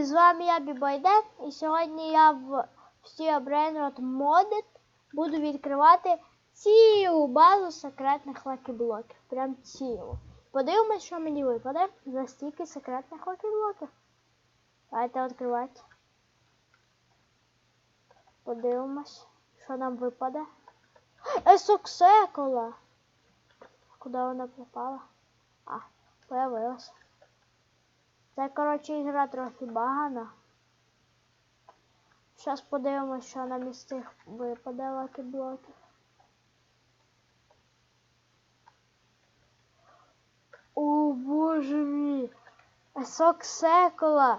Друзі, з вами я Бібайден, і сьогодні я в Steel Brainrot Modded буду відкривати цілу базу секретних лакі-блоків. Прям цілу. Подивимось, що мені випаде за стільки секретних лакі-блоків. Давайте відкривати. Подивимось, що нам випаде. Есоксекола! Куди вона пропала? А, появилась. Це, коротше, ігра трохи багана. Зараз подивимось, що нам із цих випаде лакі-блоків. О, боже мій! Есок секола!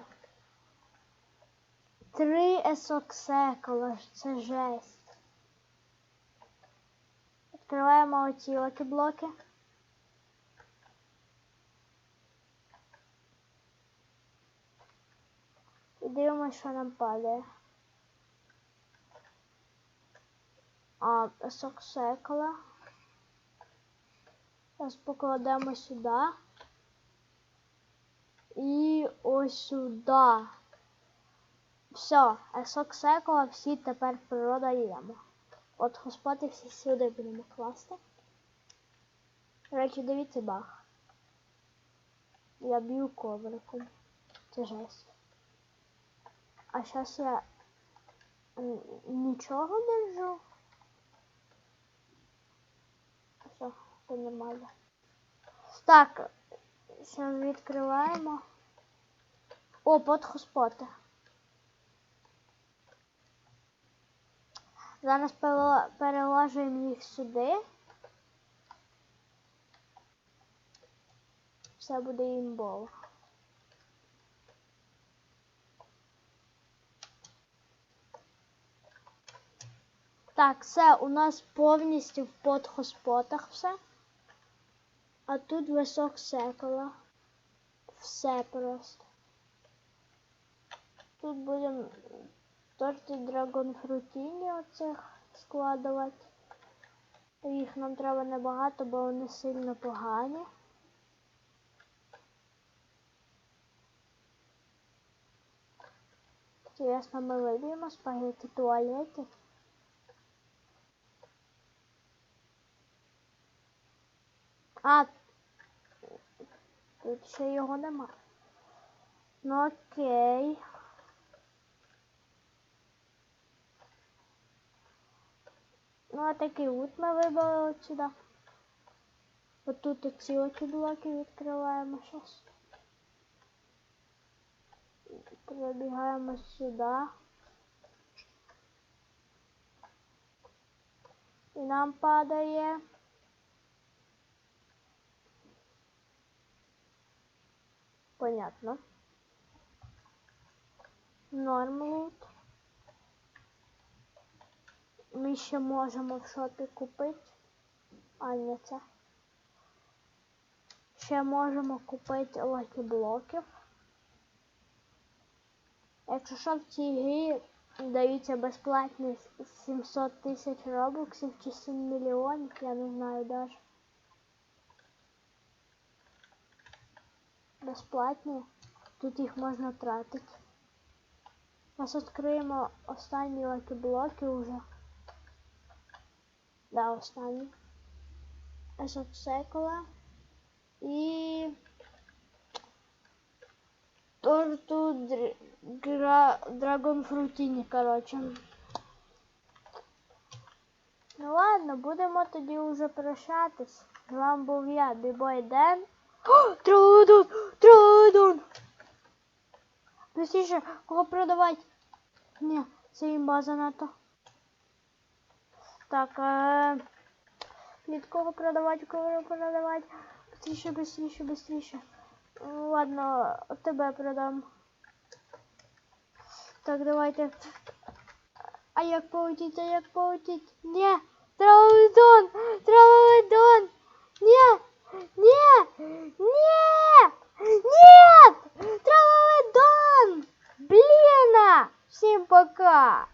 Три есок секола, це жесть. Відкриваємо оці лакі-блоки. Дивимося, що нам падає. А, песок секла. Зараз покладемо сюди. І ось сюди. Все, есок секла всі тепер природа продаємо. От господи всі сюди будемо класти. Речі, дивіться баг. Я б'ю ковриком. Це жесть. А сейчас я нічого держу. Все, це нормально. Так, зараз відкриваємо. О, подхоспоти. Зараз перела- переложимо їх сюди. Все буде імбово. Так, все, у нас повністю в подхоспотах все. А тут висок секола. Все просто. Тут будемо торти драгонфрутіні оцих складувати. Їх нам треба небагато, бо вони сильно погані. Інтересно, ми виб'ємо спагетті туалеті. А, тут ще його нема. Ну окей. Ну, а такий от ми вибрали от тут оці оці блоки відкриваємо зараз. Пробігаємо сюди. І нам падає. Понятно. Нормлут. Ми ще можемо в шопі купити. А, не це. Ще можемо купити лакі-блоків. Якщо що в цій грі даються безплатні 700 тисяч робоксів чи 7 мільйонів, я не знаю даже. Безплатні. Тут їх можна тратити. Зараз відкриємо останні лакі-блоки вже. Да, останні. Есоцекола. І торту др... гра... Драгон Фрутіні, коротше. Ну ладно, будемо тоді вже прощатись. З вами був я, Бібой Ден. Трудун! Трудун! Простіше, кого продавати? Ні, це імба занадто. Так, е... від кого продавати, кого продавати? Быстріше, быстріше, быстріше. Ладно, тебе продам. Так, давайте. А як полетіть, а як полетіть? Ні! Трудун! Трудун! Ні! Ні! 个